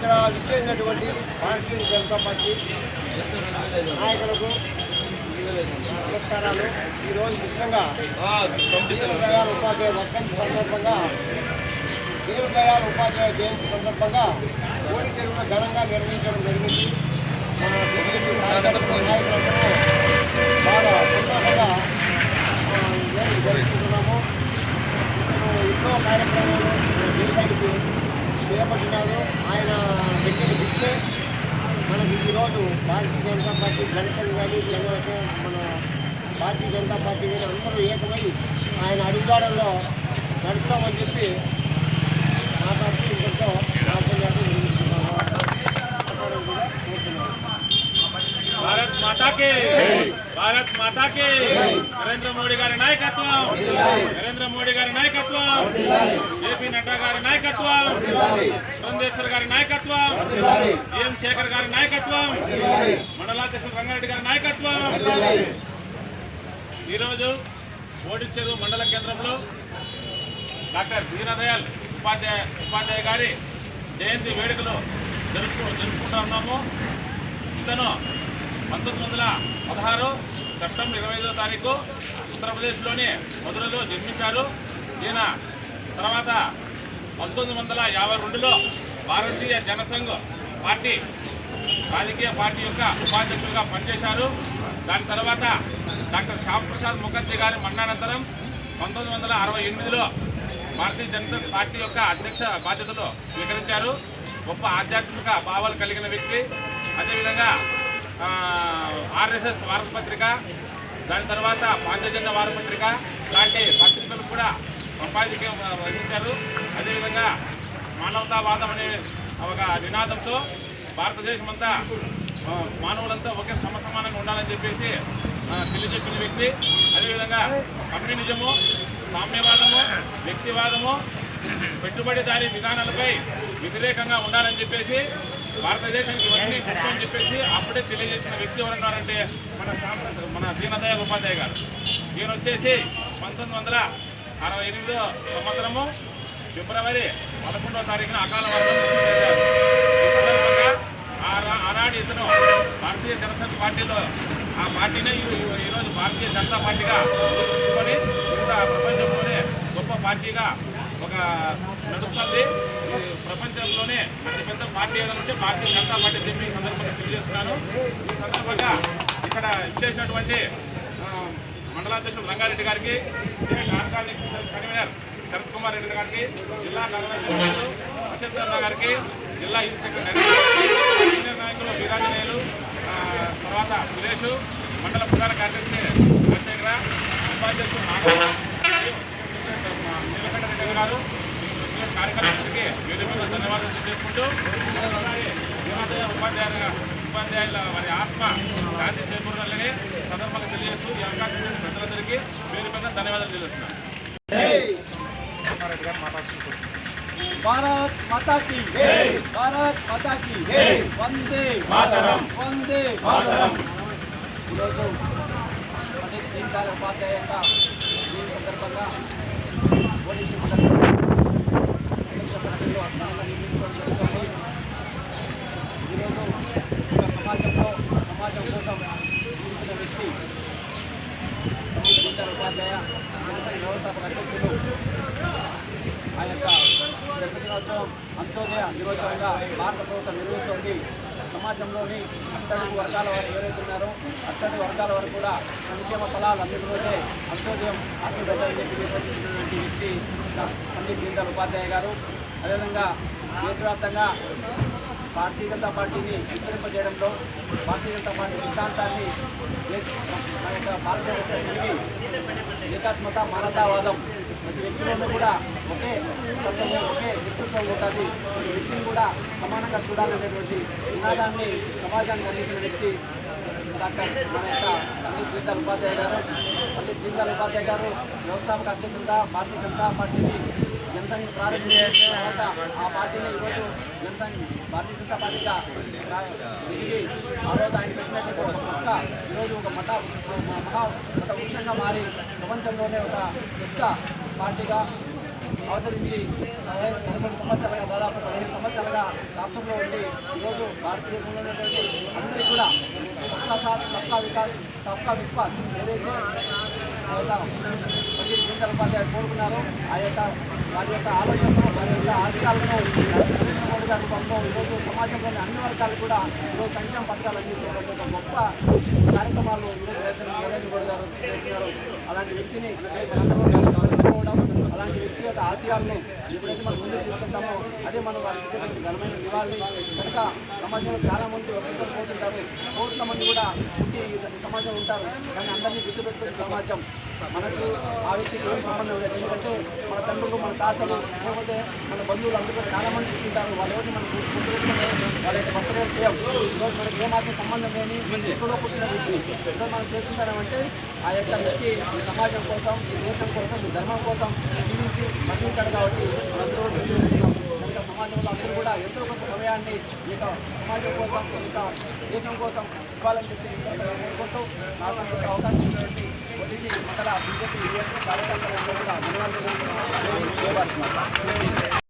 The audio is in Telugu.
ఇక్కడ విచ్చేసినటువంటి భారతీయ జనతా పార్టీ నాయకులకు నమస్కారాలు. ఈరోజు ముఖ్యంగా దీన దయాళ్ ఉపాధ్యాయ వర్గం సందర్భంగా దీన దయాళ్ ఉపాధ్యాయ జయంతి సందర్భంగా కోడి తెరువును ఘనంగా నిర్వహించడం జరిగింది. మా బీజేపీ కార్యకర్తలు నాయకులందరూ బాగా సంతోషంగా ఆ, వేడుక జరుపుకుంటున్నాము ఇప్పుడు ఎన్నో కార్యక్రమాలు మన దేశానికి చేపట్టినారు ఆయన పెట్టిన పిచ్చే మనకి ఈరోజు భారతీయ జనతా పార్టీ జనసేన కానీ జనసేన మన భారతీయ జనతా పార్టీ కానీ అందరూ ఏకమై ఆయన అడుగుజాడల్లో నడుస్తామని చెప్పి మాట్లాడుతూ కోరుతున్నాను భారత్ మాతా కే భారత్ మాతా కే నరేంద్ర మోడీ గారి నాయకత్వం నరేంద్ర మోడీ గారి నాయకత్వం జేపీ నడ్డా గారి నాయకత్వం బృందేశ్వర్ గారి నాయకత్వం ఎం శేఖర్ గారి నాయకత్వం మండలాధ్యక్షుడు రంగారెడ్డి గారి నాయకత్వం. ఈరోజు ఓడిచ్చేరు మండల కేంద్రంలో డాక్టర్ దీనదయాల్ ఉపాధ్యాయ ఉపాధ్యాయ గారి జయంతి వేడుకలు జరుపు జరుపుకుంటా ఉన్నాము. ఇతను పంతొమ్మిది వందల పదహారు సెప్టెంబర్ ఇరవై ఐదో తారీఖు ఉత్తరప్రదేశ్లోని మధురలో జన్మించారు. ఈయన తర్వాత పంతొమ్మిది వందల యాభై రెండులో భారతీయ జనసంఘ్ పార్టీ రాజకీయ పార్టీ యొక్క ఉపాధ్యక్షులుగా పనిచేశారు. దాని తర్వాత డాక్టర్ శ్యామ్ ప్రసాద్ ముఖర్జీ గారి మరణానంతరం పంతొమ్మిది వందల అరవై ఎనిమిదిలో భారతీయ జనసంఘ్ పార్టీ యొక్క అధ్యక్ష బాధ్యతలు స్వీకరించారు. గొప్ప ఆధ్యాత్మిక భావాలు కలిగిన వ్యక్తి. అదేవిధంగా ఆర్ఎస్ఎస్ వారపత్రిక దాని తర్వాత పాంచజన్య వారపత్రిక లాంటి పత్రికలు కూడా సంపాదించ వహించారు. అదేవిధంగా మానవతావాదం అనే ఒక నినాదంతో భారతదేశం అంతా మానవులంతా ఒకే సమసమానంగా ఉండాలని చెప్పేసి తెలియజెప్పిన వ్యక్తి. అదేవిధంగా కమ్యూనిజము సామ్యవాదము వ్యక్తివాదము పెట్టుబడిదారి విధానాలపై వ్యతిరేకంగా ఉండాలని చెప్పేసి భారతదేశానికి ఇవన్నీ అని చెప్పేసి అప్పుడే తెలియజేసిన వ్యక్తి ఎవరన్నారంటే మన సాంప్రదాయ మన దీనదయాల్ ఉపాధ్యాయ గారు. ఈయన వచ్చేసి పంతొమ్మిది వందల అరవై ఎనిమిదో సంవత్సరము ఫిబ్రవరి పదకొండవ తారీఖున అకాల ఈ సందర్భంగా ఆ- ఆనాడు ఇతను భారతీయ జనసంఘ పార్టీలో ఆ పార్టీనే ఈరోజు భారతీయ జనతా పార్టీగా గుర్తించుకొని ఇంత ప్రపంచంలోనే గొప్ప పార్టీగా ఒక నడుస్తుంది. ఈ ప్రపంచంలోనే అతిపెద్ద పార్టీ ఏదంటే ఉంటే భారతీయ జనతా పార్టీ చెప్పి ఈ సందర్భంగా తెలియజేస్తున్నాను. ఈ సందర్భంగా ఇక్కడ ఇచ్చేసినటువంటి మండలాధ్యక్షుడు రంగారెడ్డి గారికి ఆర్గానిక్ కన్వీనర్ శరత్ కుమార్ రెడ్డి గారికి జిల్లా కార్యదర్శి అశోక్ గారికి జిల్లా యూత్ సెక్రటరీ సీనియర్ నాయకులు వీరాంజనేయులు తర్వాత సురేష్ మండల ప్రధాన కార్యదర్శి రాజశేఖర ఉపాధ్యక్షుడు నాగరాజు నీలకంఠ రెడ్డి గారు వచ్చిన కార్యకర్తలకి వేదికగా ధన్యవాదాలు తెలియజేసుకుంటూ ఉపాధ్యాయులుగా ఉపాధ్యాయుల వారి ఆత్మ శాంతి చేకూరాలని సందర్భంగా తెలియజేస్తూ ఈ అవకాశం ఇచ్చిన ప్రజలందరికీ పేరు పైన ధన్యవాదాలు తెలియజేస్తున్నాను భారత్ మాతాకి భారత్ మాతాకి వందే మాతరం! వందే మాతరం! ఈరోజు పండిత్ దీన్ దయాళ్ ఉపాధ్యాయ సందర్భంగా పోలీసు దినోత్సవం అంత్యోదయ దినోత్సవంగా భారత ప్రభుత్వం నిర్వహిస్తోంది. సమాజంలోని అట్టడుగు వర్గాల వారు ఎవరైతే ఉన్నారో అట్టడుగు వర్గాల వారు కూడా సంక్షేమ ఫలాలు అందుకునే అంత్యోదయం అతి పెద్ద నిర్వహించినటువంటి వ్యక్తి పండిత్ దీన్ ఉపాధ్యాయ గారు. అదేవిధంగా దేశవ్యాప్తంగా భారతీయ జనతా పార్టీని విస్తరింపజేయడంలో భారతీయ జనతా పార్టీ సిద్ధాంతాన్ని మన యొక్క భారతదేశం ఏకాత్మత మానవతావాదం ప్రతి వ్యక్తిలోనూ కూడా ఒకే తత్వము ఒకే వ్యక్తిత్వం ఉంటుంది. ప్రతి వ్యక్తిని కూడా సమానంగా చూడాలనేటువంటి నినాదాన్ని సమాజానికి అందించిన వ్యక్తి డాక్టర్ మన యొక్క పండిత్ దీన్ ఉపాధ్యాయ గారు. పండిత్ దీన్ ఉపాధ్యాయ గారు వ్యవస్థాపక అధ్యక్షులుగా భారతీయ జనతా పార్టీని జనసంఘ ప్రారంభం చేసిన తర్వాత ఆ పార్టీని ఈరోజు జనసంఘ్ భారతీయ జనతా పార్టీగా ప్రా- తిరిగి ఆ రోజు ఆయన పెట్టినటువంటి ఒక మొక్క ఈరోజు ఒక మత మహా మత వృక్షంగా మారి ప్రపంచంలోనే ఒక పెద్ద పార్టీగా అవతరించి పదహైదు పదకొండు సంవత్సరాలుగా దాదాపు పదిహేను సంవత్సరాలుగా రాష్ట్రంలో ఉండి ఈరోజు భారతదేశంలో ఉన్నటువంటి అందరికీ కూడా సబ్కా సాత్ సబ్కా వికాస్ సబ్కా విశ్వాస్ ఏదైతే ఆ యొక్క పండిట్ ఆ యొక్క వారి యొక్క ఆలోచనలు వారి యొక్క ఆశయాలను నరేంద్ర మోడీ గారి రూపంలో ఈరోజు సమాజంలోని అన్ని వర్గాలు కూడా ఈరోజు సంక్షేమ పథకాలు అందించేటువంటి ఒక గొప్ప కార్యక్రమాలు ఈరోజు నరేంద్ర నరేంద్ర మోడీ గారు చేస్తున్నారు. అలాంటి వ్యక్తిని గౌరవించుకోవడం అలాంటి వ్యక్తి యొక్క ఆశయాలను ఎప్పుడైతే మనం ముందుకు తీసుకుంటామో అదే మనం వారికి ఇచ్చేటువంటి ఘనమైన నివాళి. కనుక సమాజంలో చాలా మంది పోతుంటారు. కోట్ల మంది కూడా పుట్టి ఈ సమాజం ఉంటారు. కానీ అందరినీ గుర్తుపెట్టుకునే సమాజం. మనకు ఆ వ్యక్తికి ఏమి సంబంధం లేదు. ఎందుకంటే మన తండ్రులు మన తాతలు లేకపోతే మన బంధువులు అందరూ చాలా మంది ఉంటారు వాళ్ళు ఎవరిని మనం వాళ్ళ యొక్క బర్త్డే చేయం. ఈరోజు మనకి ఏమాత్రం సంబంధం లేని ఎక్కడో పుట్టిన వ్యక్తి. ఈరోజు మనం చేస్తున్నామంటే ఆ యొక్క వ్యక్తి ఈ సమాజం కోసం ఈ దేశం కోసం ఈ ధర్మం కోసం జీవించి మరణించాడు కాబట్టి మనందరూ సమాజంలో అందరూ కూడా ఎంతో కొంత సమయాన్ని ఈ సమాజం కోసం ఇక దేశం కోసం ఇవ్వాలని చెప్పి కోరుకుంటూ నాకు ఈ అవకాశం ఇచ్చినటువంటి ఒడిసి మండల బీజేపీ కార్యకర్తలందరూ కూడా ధన్యవాదాలు